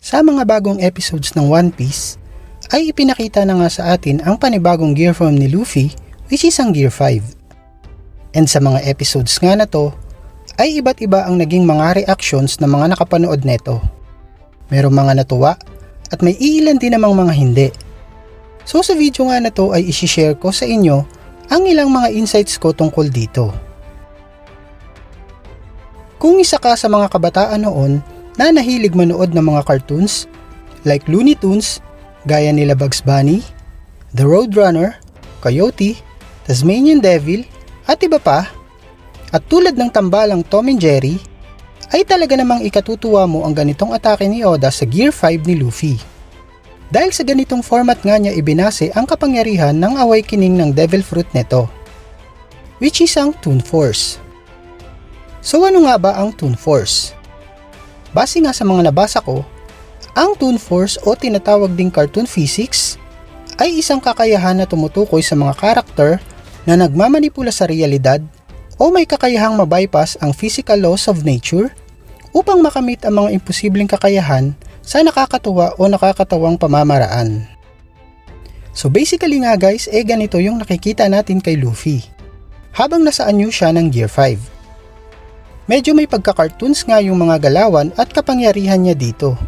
Sa mga bagong episodes ng One Piece, ay ipinakita na nga sa atin ang panibagong gear form ni Luffy which is ang Gear 5. And sa mga episodes nga na to, ay iba't iba ang naging mga reactions ng mga nakapanood neto. Merong mga natuwa at may iilan din namang mga hindi. So sa video nga na to ay isishare ko sa inyo ang ilang mga insights ko tungkol dito. Kung isa ka sa mga kabataan noon na nahilig manood ng mga cartoons like Looney Tunes, gaya nila Bugs Bunny, The Roadrunner, Coyote, Tasmanian Devil, at iba pa, at tulad ng tambalang Tom and Jerry, ay talaga namang ikatutuwa mo ang ganitong atake ni Oda sa Gear 5 ni Luffy. Dahil sa ganitong format nga niya ibinase ang kapangyarihan ng awakening ng Devil Fruit nito, which is ang Toon Force. So ano nga ba ang Toon Force? Base nga sa mga nabasa ko, ang Toon Force o tinatawag ding cartoon physics ay isang kakayahan na tumutukoy sa mga karakter na nagmamanipula sa realidad o may kakayahang mabypass ang physical laws of nature upang makamit ang mga imposibleng kakayahan sa nakakatuwa o nakakatawang pamamaraan. So basically nga guys, eh ganito yung nakikita natin kay Luffy. Habang nasa anyo siya ng Gear 5. Medyo may pagka-cartoons nga yung mga galawan at kapangyarihan niya dito.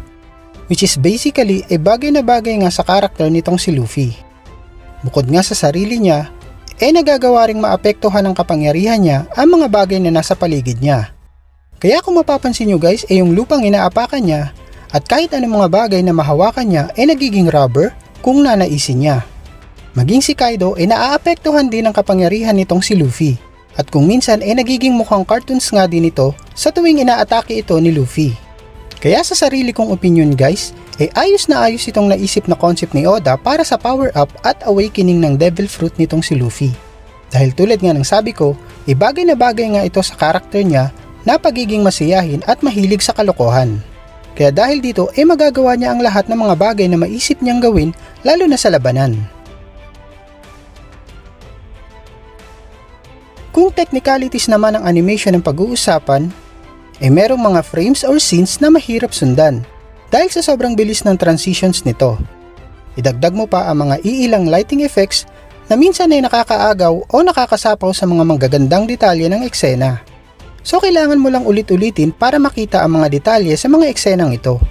Which is basically e bagay na bagay nga sa karakter nitong si Luffy. Bukod nga sa sarili niya, eh nagagawa ring maapektuhan ng kapangyarihan niya ang mga bagay na nasa paligid niya. Kaya kung mapapansin nyo guys, eh yung lupang inaapakan niya at kahit anong mga bagay na mahawakan niya ay nagiging rubber kung nanaisin niya. Maging si Kaido ay naaapektuhan din ng kapangyarihan nitong si Luffy. At kung minsan ay nagiging mukhang cartoons nga din ito sa tuwing inaatake ito ni Luffy. Kaya sa sarili kong opinion guys, ay ayos na ayos itong naisip na concept ni Oda para sa power up at awakening ng devil fruit nitong si Luffy. Dahil tulad nga ng sabi ko, ay bagay na bagay nga ito sa karakter niya na pagiging masiyahin at mahilig sa kalokohan. Kaya dahil dito ay magagawa niya ang lahat ng mga bagay na maisip niyang gawin lalo na sa labanan. Technicalities naman ang animation ng pag-uusapan, ay merong mga frames or scenes na mahirap sundan dahil sa sobrang bilis ng transitions nito. Idagdag mo pa ang mga iilang lighting effects na minsan ay nakakaagaw o nakakasapaw sa mga manggagandang detalye ng eksena. So kailangan mo lang ulit-ulitin para makita ang mga detalye sa mga eksenang ito.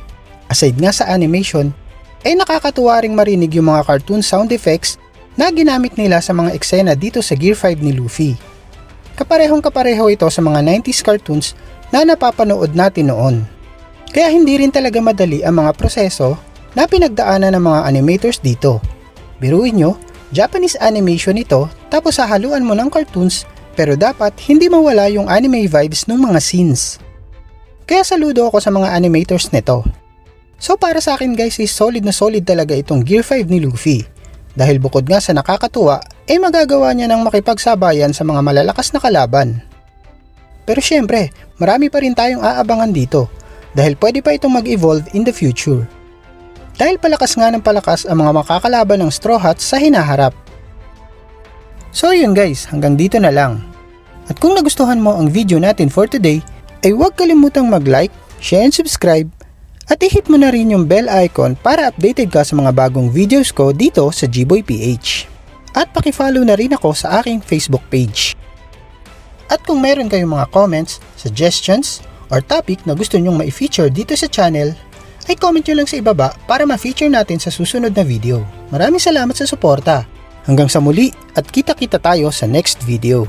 Aside nga sa animation, ay nakakatuwa ring marinig yung mga cartoon sound effects na ginamit nila sa mga eksena dito sa Gear 5 ni Luffy. Kaparehong kapareho ito sa mga 90s cartoons na napapanood natin noon. Kaya hindi rin talaga madali ang mga proseso na pinagdaanan ng mga animators dito. Biruin nyo, Japanese animation ito tapos hahaluan mo ng cartoons pero dapat hindi mawala yung anime vibes ng mga scenes. Kaya saludo ako sa mga animators nito. So para sa akin guys is solid na solid talaga itong Gear 5 ni Luffy. Dahil bukod nga sa nakakatuwa, ay magagawa niya ng makipagsabayan sa mga malalakas na kalaban. Pero syempre, marami pa rin tayong aabangan dito dahil pwede pa itong mag-evolve in the future. Dahil palakas nga ng palakas ang mga makakalaban ng Straw Hats sa hinaharap. So yun guys, hanggang dito na lang. At kung nagustuhan mo ang video natin for today, ay huwag kalimutang mag-like, share and subscribe at i-hit mo na rin yung bell icon para updated ka sa mga bagong videos ko dito sa Gboy PH. At pakifollow na rin ako sa aking Facebook page. At kung meron kayong mga comments, suggestions, or topic na gusto nyong ma-feature dito sa channel, ay comment nyo lang sa ibaba para ma-feature natin sa susunod na video. Maraming salamat sa suporta. Hanggang sa muli at kita-kita tayo sa next video.